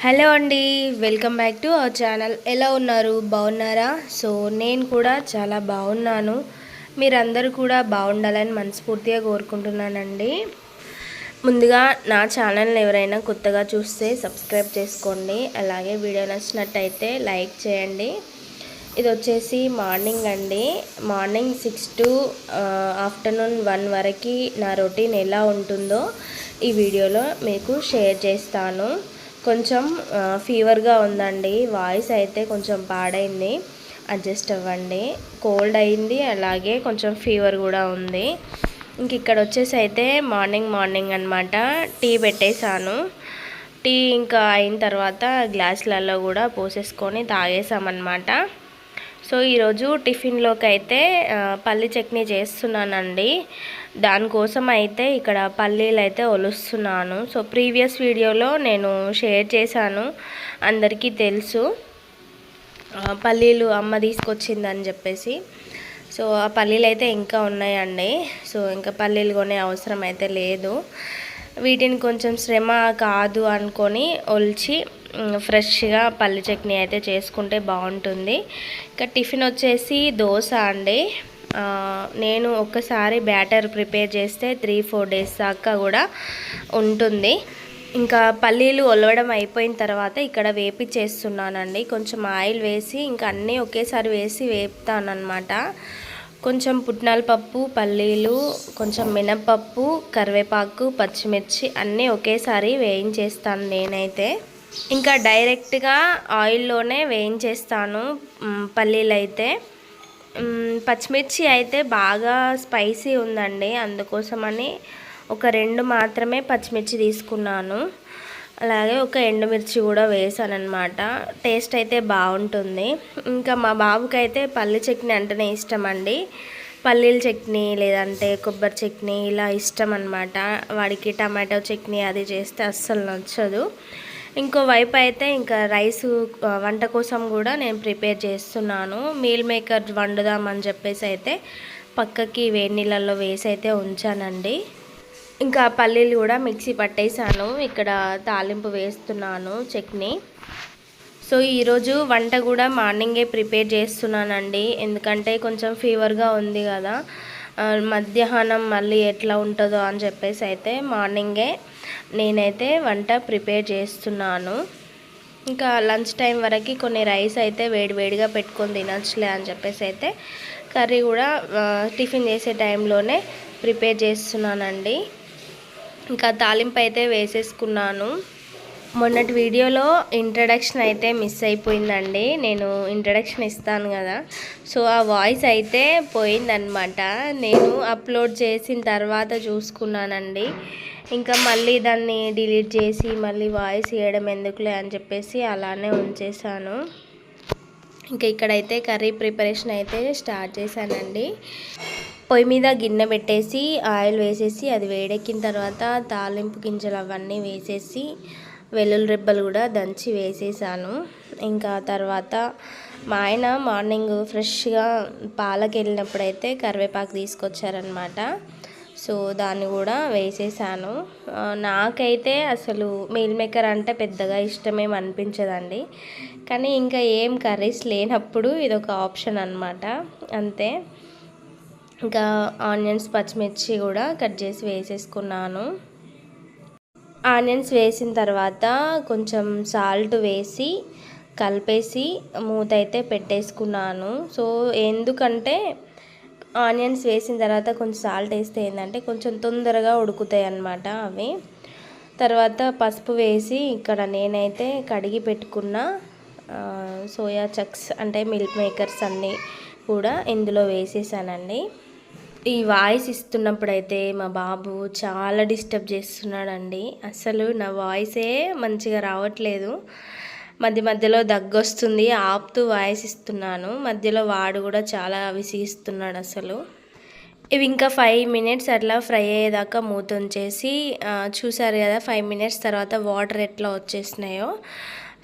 Hello అండి welcome back to our channel. ఎలా ఉన్నారు? బాగున్నారా? సో నేను కూడా చాలా బాగున్నాను. మీరందరూ కూడా బాగుండాలని మనస్ఫూర్తిగా కోరుకుంటున్నానండి. ముందుగా నా ఛానల్ని ఎవరైనా కొత్తగా చూస్తే సబ్స్క్రైబ్ చేసుకోండి. అలాగే వీడియో నచ్చినట్టయితే లైక్ చేయండి. ఇది వచ్చేసి మార్నింగ్ అండి. Morning six to afternoon one వరకు నా రొటీన్ ఎలా ఉంటుందో ఈ వీడియోలో మీకు షేర్ చేస్తాను. కొంచెం ఫీవర్గా ఉందండి. వాయిస్ అయితే కొంచెం పాడైంది. అడ్జస్ట్ అవ్వండి. కోల్డ్ అయింది. అలాగే కొంచెం ఫీవర్ కూడా ఉంది. ఇంక ఇక్కడ వచ్చేసి అయితే మార్నింగ్ మార్నింగ్ అనమాట టీ పెట్టేశాను. టీ ఇంకా అయిన తర్వాత గ్లాసులలో కూడా పోసేసుకొని తాగేసామన్నమాట సో ఈరోజు టిఫిన్లోకి అయితే పల్లి చట్నీ చేస్తున్నానండి. దానికోసం అయితే ఇక్కడ పల్లీలు అయితే ఒలుస్తున్నాను. సో ప్రీవియస్ వీడియోలో నేను షేర్ చేశాను. అందరికీ తెలుసు. పల్లీలు అమ్మ తీసుకొచ్చిందని చెప్పేసి. సో ఆ పల్లీలు అయితే ఇంకా ఉన్నాయండి. సో ఇంకా పల్లీలు కొనే అవసరం అయితే లేదు. వీటిని కొంచెం శ్రమ కాదు అనుకొని ఒలిచి ఫ్రెష్గా పల్లి చట్నీ అయితే చేసుకుంటే బాగుంటుంది. ఇంకా టిఫిన్ వచ్చేసి దోశ అండి. నేను ఒక్కసారి బ్యాటర్ ప్రిపేర్ చేస్తే త్రీ ఫోర్ డేస్ దాకా కూడా ఉంటుంది. ఇంకా పల్లీలు ఒలవడం అయిపోయిన తర్వాత ఇక్కడ వేపి చేస్తున్నానండి కొంచెం ఆయిల్ వేసి ఇంకా అన్నీ ఒకేసారి వేసి వేపుతానమాట కొంచెం పుట్నాల పప్పు పల్లీలు కొంచెం మినప్పప్పు కరివేపాకు పచ్చిమిర్చి అన్నీ ఒకేసారి వేయించేస్తాను నేనైతే. ఇంకా డైరెక్ట్గా ఆయిల్లోనే వేయించేస్తాను పల్లీలు అయితే పచ్చిమిర్చి అయితే బాగా స్పైసీ ఉందండి అందుకోసమని ఒక రెండు మాత్రమే పచ్చిమిర్చి తీసుకున్నాను. అలాగే ఒక ఎండుమిర్చి కూడా వేసాను టేస్ట్ అయితే బాగుంటుంది. ఇంకా మా బాబుకి అయితే పల్లి చట్నీ అంటేనే ఇష్టం అండి పల్లీల చట్నీ లేదంటే కొబ్బరి చట్నీ ఇలా ఇష్టం అనమాట వాడికి టమాటో చట్నీ అది చేస్తే అస్సలు నచ్చదు. ఇంకో వైపు అయితే ఇంకా రైస్ వంట కోసం కూడా నేను ప్రిపేర్ చేస్తున్నాను. మీల్ మేకర్ వండుదామని చెప్పేసి అయితే పక్కకి వేడి నీళ్ళల్లో వేసి అయితే ఉంచానండి. ఇంకా పల్లీలు కూడా మిక్సీ పట్టేశాను. ఇక్కడ తాలింపు వేస్తున్నాను చట్నీ. సో ఈరోజు వంట కూడా మార్నింగే ప్రిపేర్ చేస్తున్నానండి. ఎందుకంటే కొంచెం ఫీవర్గా ఉంది కదా. మధ్యాహ్నం మళ్ళీ ఎట్లా ఉంటుందో అని చెప్పేసి అయితే మార్నింగే నేనైతే వంట ప్రిపేర్ చేస్తున్నాను. ఇంకా లంచ్ టైం వరకు కొన్ని రైస్ అయితే వేడివేడిగా పెట్టుకొని తినచ్చులే అని చెప్పేసి అయితే కర్రీ కూడా టిఫిన్ చేసే టైంలోనే ప్రిపేర్ చేస్తున్నానండి. ఇంకా తాలింపు అయితే వేసేసుకున్నాను. మొన్నటి వీడియోలో ఇంట్రడక్షన్ అయితే మిస్ అయిపోయిందండి. నేను ఇంట్రడక్షన్ ఇస్తాను కదా. సో ఆ వాయిస్ అయితే పోయిందనమాట నేను అప్లోడ్ చేసిన తర్వాత చూసుకున్నానండి. ఇంకా మళ్ళీ దాన్ని డిలీట్ చేసి మళ్ళీ వాయిస్ ఇవ్వడం ఎందుకులే అని చెప్పేసి అలానే ఉంచేసాను ఇంకా ఇక్కడైతే కర్రీ ప్రిపరేషన్ అయితే స్టార్ట్ చేశానండి. పొయ్యి మీద గిన్నె పెట్టేసి ఆయిల్ వేసేసి అది వేడెక్కిన తర్వాత తాలింపు గింజలు అవన్నీ వేసేసి వెల్లుల్లి రెబ్బలు కూడా దంచి వేసేసాను. ఇంకా తర్వాత మా ఆయన మార్నింగ్ ఫ్రెష్గా పాలకి వెళ్ళినప్పుడైతే కరివేపాకు తీసుకొచ్చారనమాట సో దాన్ని కూడా వేసేసాను. నాకైతే అసలు మీల్ మేకర్ అంటే పెద్దగా ఇష్టమేం అనిపించదండి. కానీ ఇంకా ఏం కర్రీస్ లేనప్పుడు ఇది ఒక ఆప్షన్ అనమాట అంతే. ఇంకా ఆనియన్స్ పచ్చిమిర్చి కూడా కట్ చేసి వేసేసుకున్నాను. ఆనియన్స్ వేసిన తర్వాత కొంచెం సాల్ట్ వేసి కలిపేసి మూత అయితే పెట్టేసుకున్నాను. సో ఎందుకంటే ఆనియన్స్ వేసిన తర్వాత కొంచెం సాల్ట్ వేస్తే ఏంటంటే కొంచెం తొందరగా ఉడుకుతాయి అన్నమాట అవి. తర్వాత పసుపు వేసి ఇక్కడ నేనైతే కడిగి పెట్టుకున్న సోయా చక్స్ అంటే మిల్క్ మేకర్స్ అన్నీ కూడా ఇందులో వేసేసానండి. ఈ వాయిస్ ఇస్తున్నప్పుడైతే మా బాబు చాలా డిస్టర్బ్ చేస్తున్నాడండి. అసలు నా వాయిసే మంచిగా రావట్లేదు. మధ్య మధ్యలో దగ్గొస్తుంది ఆపుతూ వాయిస్ ఇస్తున్నాను. మధ్యలో వాడు కూడా చాలా విసిగిస్తున్నాడు అసలు. ఇవి ఇంకా ఫైవ్ మినిట్స్ అట్లా ఫ్రై అయ్యేదాకా మూత ఉంచేసి చూసారు కదా ఫైవ్ మినిట్స్ తర్వాత వాటర్ ఎట్లా వచ్చేసినాయో.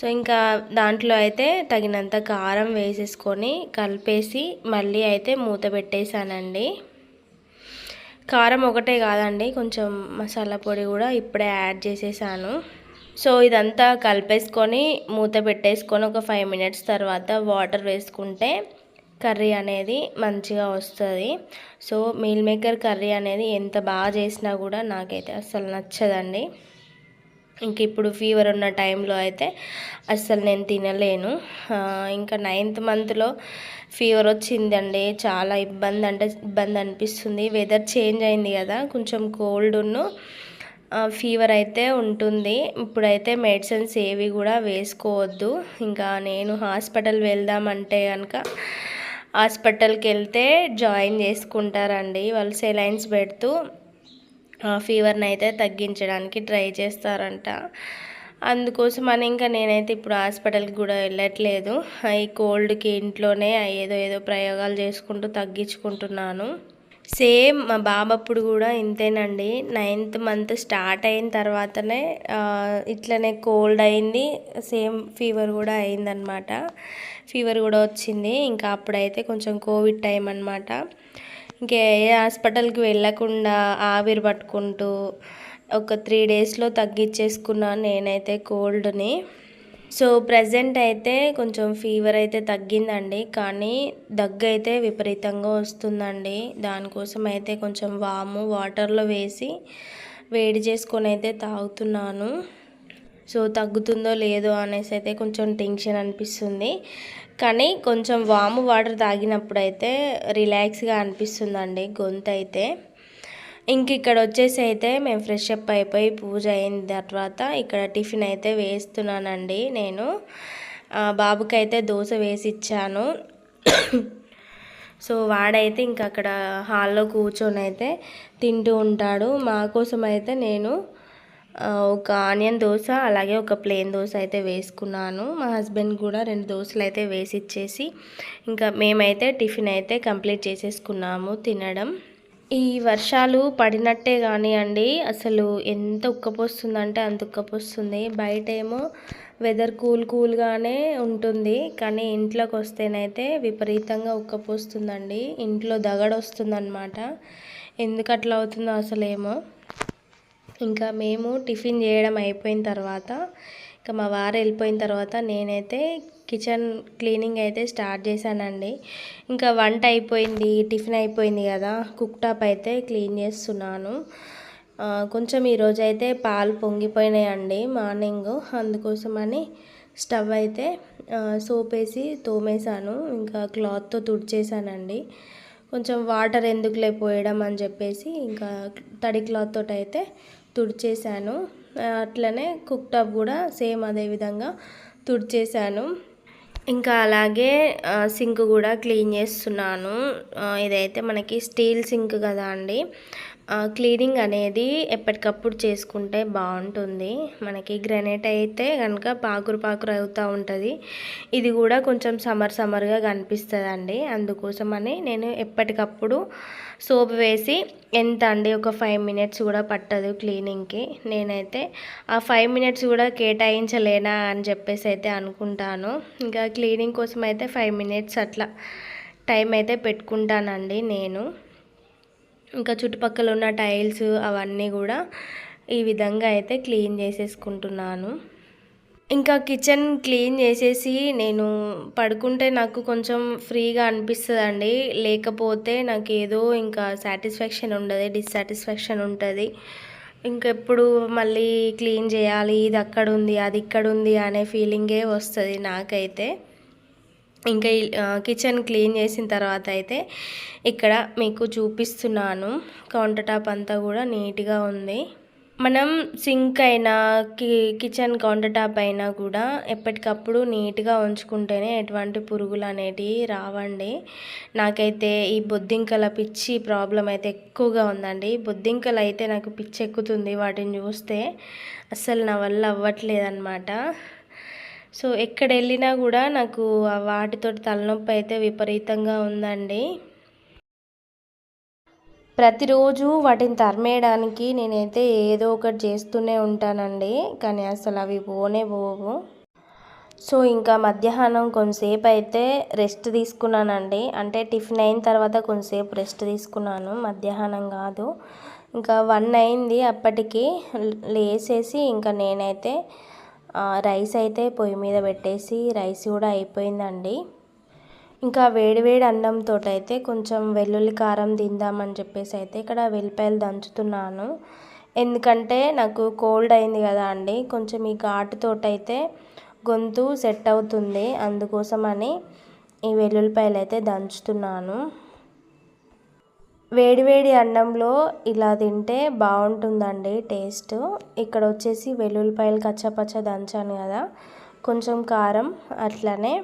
సో ఇంకా దాంట్లో అయితే తగినంత కారం వేసేసుకొని కలిపేసి మళ్ళీ అయితే మూత పెట్టేశానండి. కారం ఒకటే కాదండి కొంచెం మసాలా పొడి కూడా ఇప్పుడే యాడ్ చేసేసాను. సో ఇదంతా కలిపేసుకొని మూత పెట్టేసుకొని ఒక ఫైవ్ మినిట్స్ తర్వాత వాటర్ వేసుకుంటే కర్రీ అనేది మంచిగా వస్తుంది. సో మీల్ మేకర్ కర్రీ అనేది ఎంత బాగా చేసినా కూడా నాకైతే అస్సలు నచ్చదండి. ఇంక ఇప్పుడు ఫీవర్ ఉన్న టైంలో అయితే అస్సలు నేను తినలేను. ఇంకా నైన్త్ మంత్లో ఫీవర్ వచ్చిందండి. చాలా ఇబ్బంది అంటే ఇబ్బంది అనిపిస్తుంది. వెదర్ చేంజ్ అయింది కదా కొంచెం కోల్డ్ను ఫీవర్ అయితే ఉంటుంది. ఇప్పుడైతే మెడిసిన్స్ ఏవి కూడా వేసుకోవద్దు. ఇంకా నేను హాస్పిటల్ వెళ్దామంటే కనుక హాస్పిటల్కి వెళ్తే జాయిన్ చేసుకుంటారండి. వాళ్ళు సెలైన్స్ పెడుతూ ఫీవర్ని అయితే తగ్గించడానికి ట్రై చేస్తారంట. అందుకోసం అని ఇంకా నేనైతే ఇప్పుడు హాస్పిటల్కి కూడా వెళ్ళట్లేదు. ఈ కోల్డ్కి ఇంట్లోనే ఏదో ఏదో ప్రయోగాలు చేసుకుంటూ తగ్గించుకుంటున్నాను. సేమ్ మా బాబప్పుడు కూడా ఇంతేనండి. నైన్త్ మంత్ స్టార్ట్ అయిన తర్వాతనే ఇట్లనే కోల్డ్ అయింది. సేమ్ ఫీవర్ కూడా అయిందనమాట ఫీవర్ కూడా వచ్చింది. ఇంకా అప్పుడైతే కొంచెం కోవిడ్ టైం అనమాట ఇంకే హాస్పిటల్కి వెళ్ళకుండా ఆవిరి పట్టుకుంటూ ఒక త్రీ డేస్లో తగ్గించేసుకున్నాను నేనైతే కోల్డ్ని. సో ప్రజెంట్ అయితే కొంచెం ఫీవర్ అయితే తగ్గిందండి. కానీ దగ్గు అయితే విపరీతంగా వస్తుందండి. దానికోసం అయితే కొంచెం వాము వాటర్లో వేసి వేడి చేసుకొని అయితే తాగుతున్నాను. సో తగ్గుతుందో లేదో అనేసి అయితే కొంచెం టెన్షన్ అనిపిస్తుంది. కానీ కొంచెం వాము వాటర్ తాగినప్పుడు అయితే రిలాక్స్గా అనిపిస్తుందండి గొంతు అయితే. ఇంక ఇక్కడ వచ్చేసి అయితే మేము ఫ్రెష్ అప్ అయిపోయి పూజ అయిన తర్వాత ఇక్కడ టిఫిన్ అయితే వేస్తున్నానండి నేను. బాబుకి అయితే దోశ వేసి ఇచ్చాను సో వాడైతే ఇంక అక్కడ హాల్లో కూర్చొని అయితే తింటూ ఉంటాడు. మా కోసం అయితే నేను ఒక ఆనియన్ దోశ అలాగే ఒక ప్లెయిన్ దోశ అయితే వేసుకున్నాను. మా హస్బెండ్ కూడా రెండు దోశలు అయితే వేసి ఇచ్చేసి ఇంకా మేమైతే టిఫిన్ అయితే కంప్లీట్ చేసేసుకున్నాము తినడం. ఈ వర్షాలు పడినట్టే కానివ్వండి అసలు ఎంత ఉక్కపోస్తుందంటే అంత ఉక్కపోస్తుంది. బయట ఏమో వెదర్ కూల్ కూల్గానే ఉంటుంది కానీ ఇంట్లోకి వస్తేనైతే విపరీతంగా ఉక్కపోస్తుందండి. ఇంట్లో దగడొస్తుందన్నమాట. ఎందుకు అట్లా అవుతుందో అసలేమో. ఇంకా మేము టిఫిన్ చేయడం అయిపోయిన తర్వాత ఇంకా మా వారు వెళ్ళిపోయిన తర్వాత నేనైతే కిచెన్ క్లీనింగ్ అయితే స్టార్ట్ చేశానండి. ఇంకా వంట అయిపోయింది టిఫిన్ అయిపోయింది కదా కుక్ టాప్ అయితే క్లీన్ చేస్తున్నాను. కొంచెం ఈరోజు అయితే పాలు పొంగిపోయినాయండి మార్నింగ్ అందుకోసమని స్టవ్ అయితే సోప్ వేసి తోమేశాను ఇంకా క్లాత్తో తుడిచేసానండి కొంచెం వాటర్ ఎందుకులే పోయడం అని చెప్పేసి ఇంకా తడి క్లాత్ తోటి అయితే తుడిచేసాను అట్లనే కుక్ టాప్ కూడా సేమ్ అదే విధంగా తుడిచేసాను ఇంకా అలాగే సింక్ కూడా క్లీన్ చేస్తున్నాను. ఇదైతే మనకి స్టీల్ సింక్ కదా అండి. క్లీనింగ్ అనేది ఎప్పటికప్పుడు చేసుకుంటే బాగుంటుంది. మనకి గ్రనైట్ అయితే కనుక పాకురు పాకురు అవుతూ ఉంటుంది. ఇది కూడా కొంచెం సమ్మర్ సమ్మర్గా కనిపిస్తుందండి. అందుకోసమని నేను ఎప్పటికప్పుడు సోప్ వేసి ఎంత అండి ఒక ఫైవ్ మినిట్స్ కూడా పట్టదు క్లీనింగ్కి. నేనైతే ఆ ఫైవ్ మినిట్స్ కూడా కేటాయించలేనా అని చెప్పేసి అయితే అనుకుంటాను. ఇంకా క్లీనింగ్ కోసం అయితే ఫైవ్ మినిట్స్ అట్లా టైం అయితే పెట్టుకుంటానండి నేను. ఇంకా చుట్టుపక్కల ఉన్న టైల్స్ అవన్నీ కూడా ఈ విధంగా అయితే క్లీన్ చేసేసుకుంటున్నాను. ఇంకా కిచెన్ క్లీన్ చేసేసి నేను పడుకుంటే నాకు కొంచెం ఫ్రీగా అనిపిస్తుందండి. లేకపోతే నాకు ఏదో ఇంకా సాటిస్ఫాక్షన్ ఉండదు డిస్సాటిస్ఫాక్షన్ ఉంటుంది. ఇంకెప్పుడు మళ్ళీ క్లీన్ చేయాలి ఇది అక్కడ ఉంది అది ఇక్కడ ఉంది అనే ఫీలింగే వస్తుంది నాకైతే. ఇంకా కిచెన్ క్లీన్ చేసిన తర్వాత అయితే ఇక్కడ మీకు చూపిస్తున్నాను. కౌంటర్ టాప్ అంతా కూడా నీట్గా ఉంది. మనం సింక్ అయినా కి కిచెన్ కౌంటర్ టాప్ అయినా కూడా ఎప్పటికప్పుడు నీట్గా ఉంచుకుంటేనే ఎటువంటి పురుగులు అనేటివి రావండి. నాకైతే ఈ బొద్దింకల పిచ్చి ప్రాబ్లం అయితే ఎక్కువగా ఉందండి. బొద్దింకలు అయితే నాకు పిచ్చి ఎక్కుతుంది వాటిని చూస్తే. అస్సలు నా వల్ల అవ్వట్లేదన్నమాట. సో ఎక్కడ వెళ్ళినా కూడా నాకు వాటితో తలనొప్పి అయితే విపరీతంగా ఉందండి. ప్రతిరోజు వాటిని తరిమేయడానికి నేనైతే ఏదో ఒకటి చేస్తూనే ఉంటానండి కానీ అసలు అవి పోనే పోవు. సో ఇంకా మధ్యాహ్నం కొంతసేపు అయితే రెస్ట్ తీసుకున్నానండి. అంటే టిఫిన్ అయిన తర్వాత కొంతసేపు రెస్ట్ తీసుకున్నాను మధ్యాహ్నం కాదు. ఇంకా వన్ అయింది అప్పటికి లేసేసి ఇంకా నేనైతే రైస్ అయితే పొయ్యి మీద పెట్టేసి రైస్ కూడా అయిపోయిందండి. ఇంకా వేడివేడి అన్నంతో అయితే కొంచెం వెల్లుల్లి కారం తిందామని చెప్పేసి అయితే ఇక్కడ వెల్లిపాయలు దంచుతున్నాను. ఎందుకంటే నాకు కోల్డ్ అయింది కదా అండి కొంచెం ఈ ఘాటుతోటైతే గొంతు సెట్ అవుతుంది అందుకోసమని ఈ వెల్లుల్లిపాయలు అయితే దంచుతున్నాను. వేడివేడి అన్నంలో ఇలా తింటే బాగుంటుందండి టేస్ట్. ఇక్కడ వచ్చేసి వెల్లుల్లిపాయలు కచ్చపచ్చ దంచాను కదా. కొంచెం కారం అట్లనే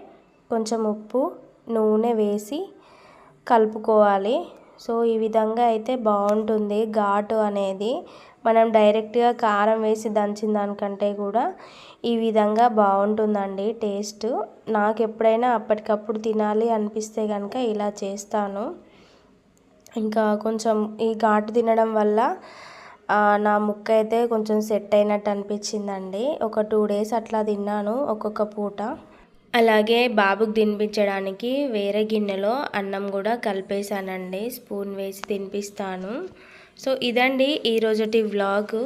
కొంచెం ఉప్పు నూనె వేసి కలుపుకోవాలి. సో ఈ విధంగా అయితే బాగుంటుంది ఘాటు అనేది. మనం డైరెక్ట్గా కారం వేసి దంచిన దానికంటే కూడా ఈ విధంగా బాగుంటుందండి టేస్ట్. నాకు ఎప్పుడైనా అప్పటికప్పుడు తినాలి అనిపిస్తే కనుక ఇలా చేస్తాను. ఇంకా కొంచెం ఈ ఘాటు తినడం వల్ల నా ముక్క అయితే కొంచెం సెట్ అయినట్టు అనిపించిందండి. ఒక టూ డేస్ అట్లా తిన్నాను ఒక్కొక్క పూట. అలాగే బాబుకు తినిపించడానికి వేరే గిన్నెలో అన్నం కూడా కలిపేశానండి. స్పూన్ వేసి తినిపిస్తాను. సో ఇదండి ఈరోజుటి వ్లాగ్.